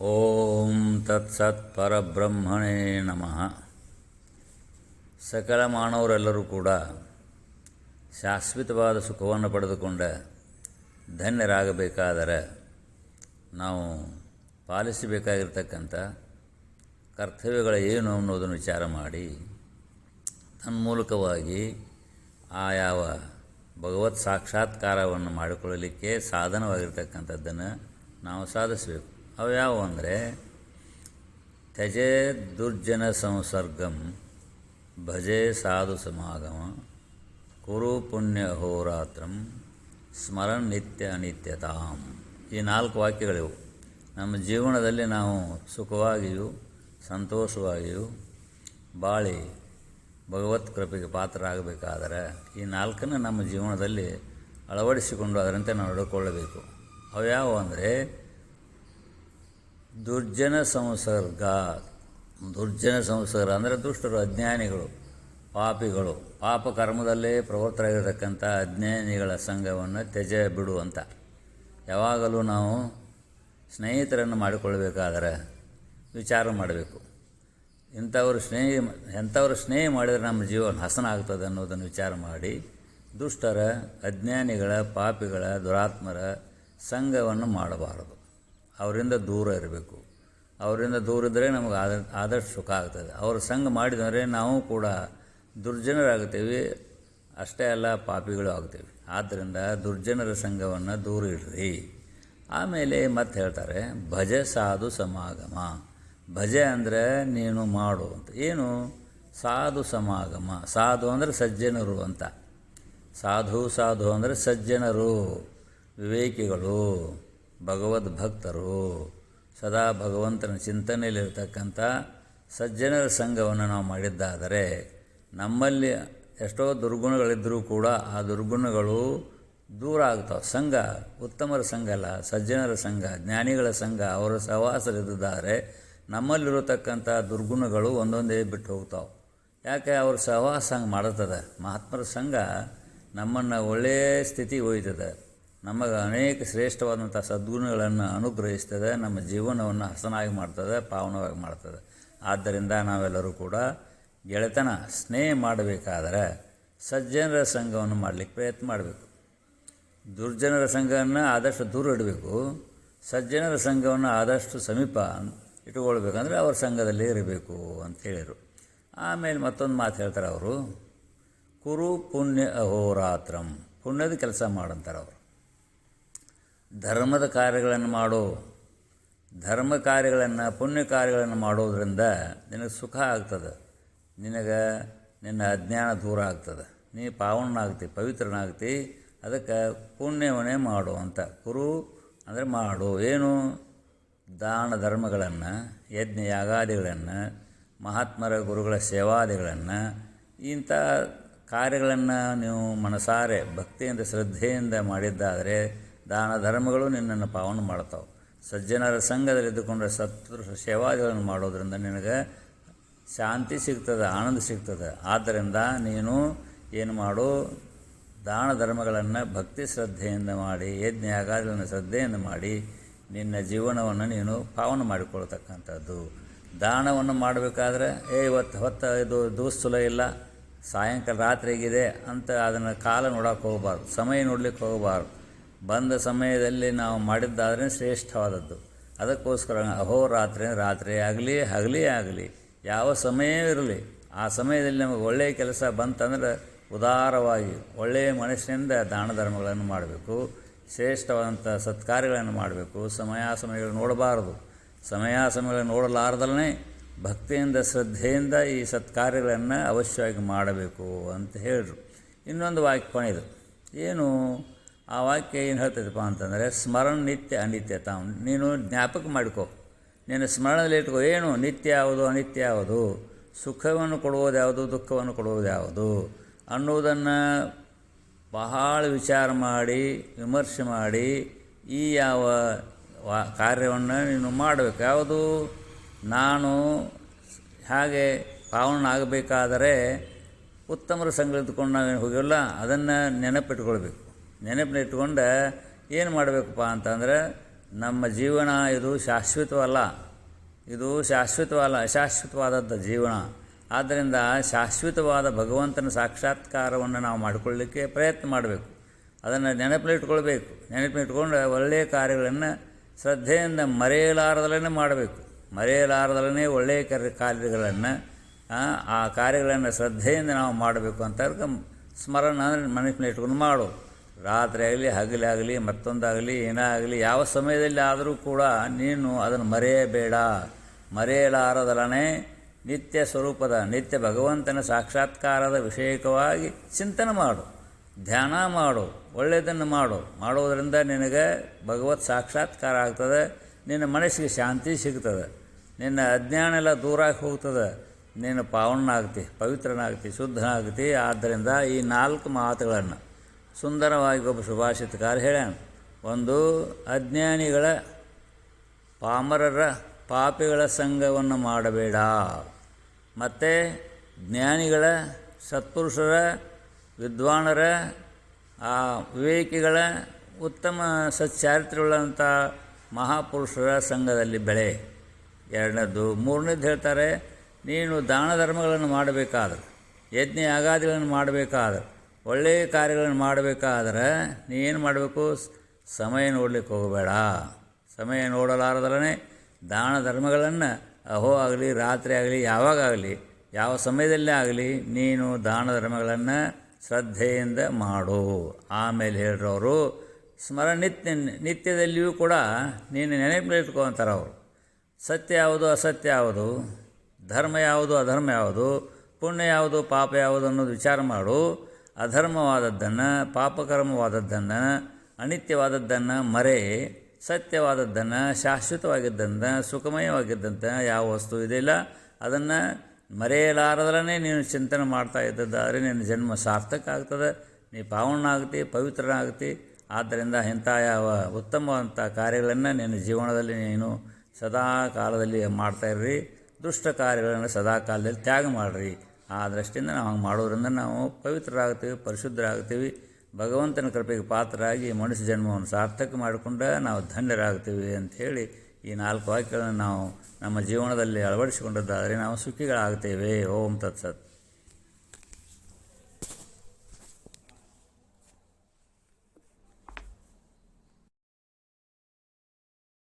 ಓಂ ತತ್ಸತ್ ಪರಬ್ರಹ್ಮಣೇ ನಮಃ. ಸಕಲ ಮಾನವರೆಲ್ಲರೂ ಕೂಡ ಶಾಶ್ವತವಾದ ಸುಖವನ್ನು ಪಡೆದುಕೊಂಡ ಧನ್ಯರಾಗಬೇಕಾದರೆ ನಾವು ಪಾಲಿಸಬೇಕಾಗಿರ್ತಕ್ಕಂಥ ಕರ್ತವ್ಯಗಳ ಏನು ಅನ್ನೋದನ್ನು ವಿಚಾರ ಮಾಡಿ ತನ್ಮೂಲಕವಾಗಿ ಆ ಯಾವ ಭಗವತ್ ಸಾಕ್ಷಾತ್ಕಾರವನ್ನು ಮಾಡಿಕೊಳ್ಳಲಿಕ್ಕೆ ಸಾಧನವಾಗಿರ್ತಕ್ಕಂಥದ್ದನ್ನು ನಾವು ಸಾಧಿಸಬೇಕು. ಅವು ಯಾವುವು ಅಂದರೆ ತ್ಯಜೆ ದುರ್ಜನ ಸಂಸರ್ಗಂ ಭಜೆ ಸಾಧು ಸಮಾಗಮ ಕುರು ಪುಣ್ಯ ಹೋರಾತ್ರಂ ಸ್ಮರಣ ನಿತ್ಯ ಅನಿತ್ಯತಾಂ. ಈ ನಾಲ್ಕು ವಾಕ್ಯಗಳಿವು. ನಮ್ಮ ಜೀವನದಲ್ಲಿ ನಾವು ಸುಖವಾಗಿಯೂ ಸಂತೋಷವಾಗಿಯೂ ಬಾಳಿ ಭಗವತ್ ಕೃಪೆಗೆ ಪಾತ್ರರಾಗಬೇಕಾದರೆ ಈ ನಾಲ್ಕನ್ನು ನಮ್ಮ ಜೀವನದಲ್ಲಿ ಅಳವಡಿಸಿಕೊಂಡು ಅದರಂತೆ ನಾವು ನಡ್ಕೊಳ್ಳಬೇಕು. ಅವು ಅಂದರೆ ದುರ್ಜನ ಸಂಸರ್ಗ. ದುರ್ಜನ ಸಂಸರ್ಗ ಅಂದರೆ ದುಷ್ಟರು, ಅಜ್ಞಾನಿಗಳು, ಪಾಪಿಗಳು. ಪಾಪ ಕರ್ಮದಲ್ಲೇ ಪ್ರವೃತ್ತರಾಗಿರ್ತಕ್ಕಂಥ ಅಜ್ಞಾನಿಗಳ ಸಂಘವನ್ನು ತ್ಯಜ ಬಿಡು ಅಂತ. ಯಾವಾಗಲೂ ನಾವು ಸ್ನೇಹಿತರನ್ನು ಮಾಡಿಕೊಳ್ಬೇಕಾದರೆ ವಿಚಾರ ಮಾಡಬೇಕು. ಇಂಥವರು ಸ್ನೇಹಿ, ಎಂಥವ್ರು ಸ್ನೇಹ ಮಾಡಿದರೆ ನಮ್ಮ ಜೀವನ ಹಸನ ಆಗ್ತದೆ ಅನ್ನೋದನ್ನು ವಿಚಾರ ಮಾಡಿ ದುಷ್ಟರ, ಅಜ್ಞಾನಿಗಳ, ಪಾಪಿಗಳ, ದುರಾತ್ಮರ ಸಂಘವನ್ನು ಮಾಡಬಾರದು. ಅವರಿಂದ ದೂರ ಇರಬೇಕು. ಅವರಿಂದ ದೂರ ಇದ್ದರೆ ನಮಗೆ ಆದ, ಆದಷ್ಟು ಸುಖ ಆಗ್ತದೆ. ಅವ್ರ ಸಂಘ ಮಾಡಿದರೆ ನಾವು ಕೂಡ ದುರ್ಜನರಾಗ್ತೇವೆ ಅಷ್ಟೇ ಅಲ್ಲ ಪಾಪಿಗಳು ಆಗ್ತೇವೆ. ಆದ್ದರಿಂದ ದುರ್ಜನರ ಸಂಘವನ್ನು ದೂರ ಇಡ್ರಿ. ಆಮೇಲೆ ಮತ್ತೆ ಹೇಳ್ತಾರೆ, ಭಜೆ ಸಾಧು ಸಮಾಗಮ. ಭಜೆ ಅಂದರೆ ನೀನು ಮಾಡು ಅಂತ. ಏನು? ಸಾಧು ಸಮಾಗಮ. ಸಾಧು ಅಂದರೆ ಸಜ್ಜನರು ಅಂತ. ಸಾಧು ಸಾಧು ಅಂದರೆ ಸಜ್ಜನರು. ವಿವೇಕಿಗಳು. ಭಗವದ್ ಭಕ್ತರು ಸದಾ ಭಗವಂತನ ಚಿಂತನೆಯಲ್ಲಿರ್ತಕ್ಕಂಥ ಸಜ್ಜನರ ಸಂಘವನ್ನು ನಾವು ಮಾಡಿದ್ದಾದರೆ ನಮ್ಮಲ್ಲಿ ಎಷ್ಟೋ ದುರ್ಗುಣಗಳಿದ್ದರೂ ಕೂಡ ಆ ದುರ್ಗುಣಗಳು ದೂರ ಆಗ್ತಾವೆ. ಸಂಘ, ಉತ್ತಮರ ಸಂಘ ಅಲ್ಲ, ಸಜ್ಜನರ ಸಂಘ, ಜ್ಞಾನಿಗಳ ಸಂಘ, ಅವರ ಸಹವಾಸರಿದ್ದಾರೆ ನಮ್ಮಲ್ಲಿರತಕ್ಕಂಥ ದುರ್ಗುಣಗಳು ಒಂದೊಂದೇ ಬಿಟ್ಟು ಹೋಗ್ತಾವೆ. ಯಾಕೆ ಅವ್ರ ಸಹವಾಸ ಹಂಗೆ ಮಾಡುತ್ತದೆ ಮಹಾತ್ಮರ ಸಂಘ ನಮ್ಮನ್ನು ಒಳ್ಳೆಯ ಸ್ಥಿತಿಗೆ ಒಯ್ತದೆ. ನಮಗೆ ಅನೇಕ ಶ್ರೇಷ್ಠವಾದಂಥ ಸದ್ಗುಣಗಳನ್ನು ಅನುಗ್ರಹಿಸ್ತದೆ, ನಮ್ಮ ಜೀವನವನ್ನು ಹಸನಾಗಿ ಮಾಡ್ತದೆ, ಪಾವನವಾಗಿ ಮಾಡ್ತದೆ. ಆದ್ದರಿಂದ ನಾವೆಲ್ಲರೂ ಕೂಡ ಗೆಳೆತನ, ಸ್ನೇಹ ಮಾಡಬೇಕಾದರೆ ಸಜ್ಜನರ ಸಂಘವನ್ನು ಮಾಡಲಿಕ್ಕೆ ಪ್ರಯತ್ನ ಮಾಡಬೇಕು. ದುರ್ಜನರ ಸಂಘವನ್ನು ಆದಷ್ಟು ದೂರ ಇಡಬೇಕು. ಸಜ್ಜನರ ಸಂಘವನ್ನು ಆದಷ್ಟು ಸಮೀಪ ಇಟ್ಕೊಳ್ಬೇಕಂದ್ರೆ ಅವ್ರ ಸಂಘದಲ್ಲಿ ಇರಬೇಕು ಅಂತ ಹೇಳಿದರು. ಆಮೇಲೆ ಮತ್ತೊಂದು ಮಾತು ಹೇಳ್ತಾರೆ ಅವರು, ಕುರು ಪುಣ್ಯ ಅಹೋರಾತ್ರಂ. ಪುಣ್ಯದ ಕೆಲಸ ಮಾಡಂತಾರೆ ಅವರು. ಧರ್ಮದ ಕಾರ್ಯಗಳನ್ನು ಮಾಡೋ, ಧರ್ಮ ಕಾರ್ಯಗಳನ್ನು, ಪುಣ್ಯ ಕಾರ್ಯಗಳನ್ನು ಮಾಡೋದ್ರಿಂದ ನಿನಗೆ ಸುಖ ಆಗ್ತದೆ. ನಿನಗೆ ನಿನ್ನ ಅಜ್ಞಾನ ದೂರ ಆಗ್ತದೆ. ನೀ ಪಾವನಾಗ್ತಿ ಪವಿತ್ರನಾಗ್ತಿ, ಅದಕ್ಕೆ ಪುಣ್ಯವನ್ನೇ ಮಾಡು ಅಂತ. ಕುರು ಅಂದರೆ ಮಾಡು. ಏನು? ದಾನ ಧರ್ಮಗಳನ್ನು, ಯಜ್ಞ ಯಾಗಾದಿಗಳನ್ನು, ಮಹಾತ್ಮರ ಗುರುಗಳ ಸೇವಾದಿಗಳನ್ನು, ಇಂಥ ಕಾರ್ಯಗಳನ್ನು ನೀವು ಮನಸಾರೆ, ಭಕ್ತಿಯಿಂದ, ಶ್ರದ್ಧೆಯಿಂದ ಮಾಡಿದ್ದಾದರೆ ದಾನ ಧರ್ಮಗಳು ನಿನ್ನನ್ನು ಪಾವನ ಮಾಡ್ತಾವೆ. ಸಜ್ಜನರ ಸಂಘದಲ್ಲಿದ್ದುಕೊಂಡ್ರೆ ಸತ್ರು ಸೇವಾದಿಗಳನ್ನು ಮಾಡೋದ್ರಿಂದ ನಿನಗೆ ಶಾಂತಿ ಸಿಗ್ತದೆ, ಆನಂದ ಸಿಗ್ತದೆ. ಆದ್ದರಿಂದ ನೀನು ಏನು ಮಾಡು? ದಾನ ಧರ್ಮಗಳನ್ನು ಭಕ್ತಿ ಶ್ರದ್ಧೆಯಿಂದ ಮಾಡಿ, ಯಜ್ಞ ಶ್ರದ್ಧೆಯಿಂದ ಮಾಡಿ ನಿನ್ನ ಜೀವನವನ್ನು ನೀನು ಪಾವನ ಮಾಡಿಕೊಳ್ತಕ್ಕಂಥದ್ದು. ದಾನವನ್ನು ಮಾಡಬೇಕಾದ್ರೆ, ಏ, ಇವತ್ತು ಹೊತ್ತ ಇದು ದೂಸ್ತುಲ ಇಲ್ಲ, ಸಾಯಂಕಾಲ ರಾತ್ರಿಗಿದೆ ಅಂತ ಅದನ್ನು ಕಾಲ ನೋಡೋಕೆ ಹೋಗಬಾರ್ದು, ಸಮಯ ನೋಡ್ಲಿಕ್ಕೆ ಹೋಗಬಾರ್ದು. ಬಂದ ಸಮಯದಲ್ಲಿ ನಾವು ಮಾಡಿದ್ದಾದ್ರೆ ಶ್ರೇಷ್ಠವಾದದ್ದು. ಅದಕ್ಕೋಸ್ಕರ ಅಹೋರಾತ್ರಿ ರಾತ್ರಿ ಆಗಲಿ, ಹಗಲಿ ಆಗಲಿ, ಯಾವ ಸಮಯವಿರಲಿ ಆ ಸಮಯದಲ್ಲಿ ನಮಗೆ ಒಳ್ಳೆಯ ಕೆಲಸ ಬಂತಂದ್ರೆ ಉದಾರವಾಗಿ ಒಳ್ಳೆಯ ಮನಸ್ಸಿನಿಂದ ದಾನ ಧರ್ಮಗಳನ್ನು ಮಾಡಬೇಕು, ಶ್ರೇಷ್ಠವಾದಂಥ ಸತ್ಕಾರ್ಯಗಳನ್ನು ಮಾಡಬೇಕು ಸಮಯ ಸಮಯಗಳು ನೋಡಬಾರದು. ಸಮಯ ಸಮಯಗಳನ್ನು ನೋಡಲಾರದಲ್ಲೇ ಭಕ್ತಿಯಿಂದ, ಶ್ರದ್ಧೆಯಿಂದ ಈ ಸತ್ಕಾರ್ಯಗಳನ್ನು ಅವಶ್ಯವಾಗಿ ಮಾಡಬೇಕು ಅಂತ ಹೇಳಿದ್ರು ಇನ್ನೊಂದು ವಾಕ್ಯ ಕೊನೆಯದು ಏನು? ಆ ವಾಕ್ಯ ಏನು ಹೇಳ್ತದಪ್ಪ ಅಂತಂದರೆ, ಸ್ಮರಣ ನಿತ್ಯ ಅನಿತ್ಯ ತಾವು. ನೀನು ಜ್ಞಾಪಕ ಮಾಡಿಕೊ. ನೀನು ಸ್ಮರಣದಲ್ಲಿ ಇಟ್ಕೋ, ಏನು? ನಿತ್ಯ ಯಾವುದು? ಅನಿತ್ಯ ಯಾವುದು? ಸುಖವನ್ನು ಕೊಡುವುದು ಯಾವುದು? ದುಃಖವನ್ನು ಕೊಡುವುದು ಯಾವುದು? ಅನ್ನುವುದನ್ನು ಬಹಳ ವಿಚಾರ ಮಾಡಿ, ವಿಮರ್ಶೆ ಮಾಡಿ, ಈ ಯಾವ ವಾ, ಕಾರ್ಯವನ್ನು ನೀನು ಮಾಡಬೇಕು. ಯಾವುದು? ನಾನು ಹಾಗೆ ಪಾವನ ಆಗಬೇಕಾದರೆ ಉತ್ತಮರ ಸಂಗತಿಕೊಂಡು ನಾವು ನಾವೇನು ಹೋಗಿಲ್ಲ ಅದನ್ನು ನೆನಪಿಟ್ಕೊಳ್ಬೇಕು. ನೆನಪಿನ ಇಟ್ಕೊಂಡು ಏನು ಮಾಡಬೇಕಪ್ಪ ಅಂತಂದರೆ ನಮ್ಮ ಜೀವನ ಇದು ಶಾಶ್ವತವಲ್ಲ. ಇದು ಶಾಶ್ವತವಲ್ಲ ಅಶಾಶ್ವತವಾದದ್ದು ಜೀವನ. ಆದ್ದರಿಂದ ಶಾಶ್ವತವಾದ ಭಗವಂತನ ಸಾಕ್ಷಾತ್ಕಾರವನ್ನು ನಾವು ಮಾಡಿಕೊಳ್ಳಲಿಕ್ಕೆ ಪ್ರಯತ್ನ ಮಾಡಬೇಕು. ಅದನ್ನು ನೆನಪಿಲಿಟ್ಕೊಳ್ಬೇಕು ನೆನಪಿಟ್ಕೊಂಡು ಒಳ್ಳೆಯ ಕಾರ್ಯಗಳನ್ನು ಶ್ರದ್ಧೆಯಿಂದ ಮರೆಯಲಾರದಲ್ಲೇ ಮಾಡಬೇಕು. ಮರೆಯಲಾರದಲ್ಲೇ ಒಳ್ಳೆಯ ಕಾರ್ಯ ಕಾರ್ಯಗಳನ್ನು ಆ, ಕಾರ್ಯಗಳನ್ನು ಶ್ರದ್ಧೆಯಿಂದ ನಾವು ಮಾಡಬೇಕು ಅಂತ ಸ್ಮರಣ ಅಂದರೆ ಮನಸ್ಸಿನಲ್ಲಿ ಇಟ್ಕೊಂಡು ಮಾಡು ರಾತ್ರಿ ಆಗಲಿ ಹಗಲಾಗಲಿ ಮತ್ತೊಂದಾಗಲಿ, ಏನಾಗಲಿ, ಯಾವ ಸಮಯದಲ್ಲಿ ಆದರೂ ಕೂಡ ನೀನು ಅದನ್ನು ಮರೆಯಬೇಡ. ಮರೆಯಲಾರದಲನೇ ನಿತ್ಯ ಸ್ವರೂಪದ, ನಿತ್ಯ ಭಗವಂತನ ಸಾಕ್ಷಾತ್ಕಾರದ ವಿಷಯಕವಾಗಿ ಚಿಂತನೆ ಮಾಡು, ಧ್ಯಾನ ಮಾಡು, ಒಳ್ಳೆಯದನ್ನು ಮಾಡು. ಮಾಡೋದರಿಂದ ನಿನಗೆ ಭಗವತ್ ಸಾಕ್ಷಾತ್ಕಾರ ಆಗ್ತದೆ, ನಿನ್ನ ಮನಸ್ಸಿಗೆ ಶಾಂತಿ ಸಿಗ್ತದೆ, ನಿನ್ನ ಅಜ್ಞಾನ ಎಲ್ಲ ದೂರ ಆಗಿ ಹೋಗ್ತದೆ. ನೀನು ಪಾವನಾಗ್ತಿ ಪವಿತ್ರನಾಗ್ತಿ, ಶುದ್ಧನಾಗ್ತಿ. ಆದ್ದರಿಂದ ಈ ನಾಲ್ಕು ಮಾತುಗಳನ್ನು ಸುಂದರವಾಗಿ ಒಬ್ಬ ಸುಭಾಷಿತಕಾರ ಹೇಳ್ಯಾನ. ಒಂದು ಅಜ್ಞಾನಿಗಳ ಪಾಮರರ ಪಾಪಿಗಳ ಸಂಘವನ್ನು ಮಾಡಬೇಡ. ಮತ್ತು ಜ್ಞಾನಿಗಳ ಸತ್ಪುರುಷರ, ವಿದ್ವಾನರ, ಆ ವಿವೇಕಿಗಳ ಉತ್ತಮ ಸಚ್ಚಾರಿತ್ರ್ಯವುಳ್ಳಂಥ ಮಹಾಪುರುಷರ ಸಂಘದಲ್ಲಿ ಬೆಳೆ. ಎರಡನೇದ್ದು ಮೂರನೇದು ಹೇಳ್ತಾರೆ, ನೀನು ದಾನ ಧರ್ಮಗಳನ್ನು ಮಾಡಬೇಕಾದ್ರೆ ಯಜ್ಞ ಯಾಗಾದಿಗಳನ್ನು ಮಾಡಬೇಕಾದ್ರೆ ಒಳ್ಳೆಯ ಕಾರ್ಯಗಳನ್ನು ಮಾಡಬೇಕಾದ್ರೆ ನೀ ಏನು ಮಾಡಬೇಕು? ಸಮಯ ನೋಡಲಿಕ್ಕೆ ಹೋಗಬೇಡ. ಸಮಯ ನೋಡಲಾರದಲ್ಲೇ ದಾನ ಧರ್ಮಗಳನ್ನು ಅಹೋ ಆಗಲಿ, ರಾತ್ರಿ ಆಗಲಿ ಯಾವಾಗಲಿ ಯಾವ ಸಮಯದಲ್ಲೇ ಆಗಲಿ ನೀನು ದಾನ ಧರ್ಮಗಳನ್ನು ಶ್ರದ್ಧೆಯಿಂದ ಮಾಡು. ಆಮೇಲೆ ಹೇಳಿರೋರು ಸ್ಮರಣ ನಿತ್ಯ ನಿತ್ಯದಲ್ಲಿಯೂ ಕೂಡ ನೀನು ನೆನಪಿಟ್ಕೋ ಅಂತಾರೆ ಅವರು. ಸತ್ಯ ಯಾವುದು, ಅಸತ್ಯ ಯಾವುದು? ಧರ್ಮ ಯಾವುದು, ಅಧರ್ಮ ಯಾವುದು? ಪುಣ್ಯ ಯಾವುದು, ಪಾಪ ಯಾವುದು ಅನ್ನೋದು ವಿಚಾರ ಮಾಡು. ಅಧರ್ಮವಾದದ್ದನ್ನು, ಪಾಪಕರ್ಮವಾದದ್ದನ್ನು, ಅನಿತ್ಯವಾದದ್ದನ್ನು ಮರೆ, ಸತ್ಯವಾದದ್ದನ್ನು ಶಾಶ್ವತವಾಗಿದ್ದಂಥ ಸುಖಮಯವಾಗಿದ್ದಂಥ ಯಾವ ವಸ್ತು ಇದಿಲ್ಲ ಅದನ್ನು ಮರೆಯಲಾರದಲ್ಲೇ ನೀನು ಚಿಂತನೆ ಮಾಡ್ತಾ ಇದ್ದದ್ದಾದರೆ ನಿನ್ನ ಜನ್ಮ ಸಾರ್ಥಕ ಆಗ್ತದೆ. ನೀ ಪಾವನಾಗ್ತಿ ಪವಿತ್ರನಾಗ್ತಿ. ಆದ್ದರಿಂದ ಇಂಥ ಯಾವ ಉತ್ತಮವಂಥ ಕಾರ್ಯಗಳನ್ನು ನಿನ್ನ ಜೀವನದಲ್ಲಿ ನೀನು ಸದಾ ಕಾಲದಲ್ಲಿ ಮಾಡ್ತಾಯಿರ್ರಿ ದುಷ್ಟ ಕಾರ್ಯಗಳನ್ನು ಸದಾ ಕಾಲದಲ್ಲಿ ತ್ಯಾಗ ಮಾಡಿರಿ. ಆ ದೃಷ್ಟಿಯಿಂದ ನಾವು ಹಂಗೆ ಮಾಡೋದ್ರಿಂದ ನಾವು ಪವಿತ್ರರಾಗ್ತೀವಿ, ಪರಿಶುದ್ಧರಾಗ್ತೀವಿ, ಭಗವಂತನ ಕೃಪೆಗೆ ಪಾತ್ರರಾಗಿ ಮನುಷ್ಯ ಜನ್ಮವನ್ನು ಸಾರ್ಥಕ ಮಾಡಿಕೊಂಡ ನಾವು ಧನ್ಯರಾಗ್ತೀವಿ ಅಂಥೇಳಿ ಈ ನಾಲ್ಕು ವಾಕ್ಯಗಳನ್ನು ನಾವು ನಮ್ಮ ಜೀವನದಲ್ಲಿ ಅಳವಡಿಸಿಕೊಂಡದ್ದಾದರೆ ನಾವು ಸುಖಿಗಳಾಗ್ತೇವೆ. ಓಂ ತತ್ಸತ್.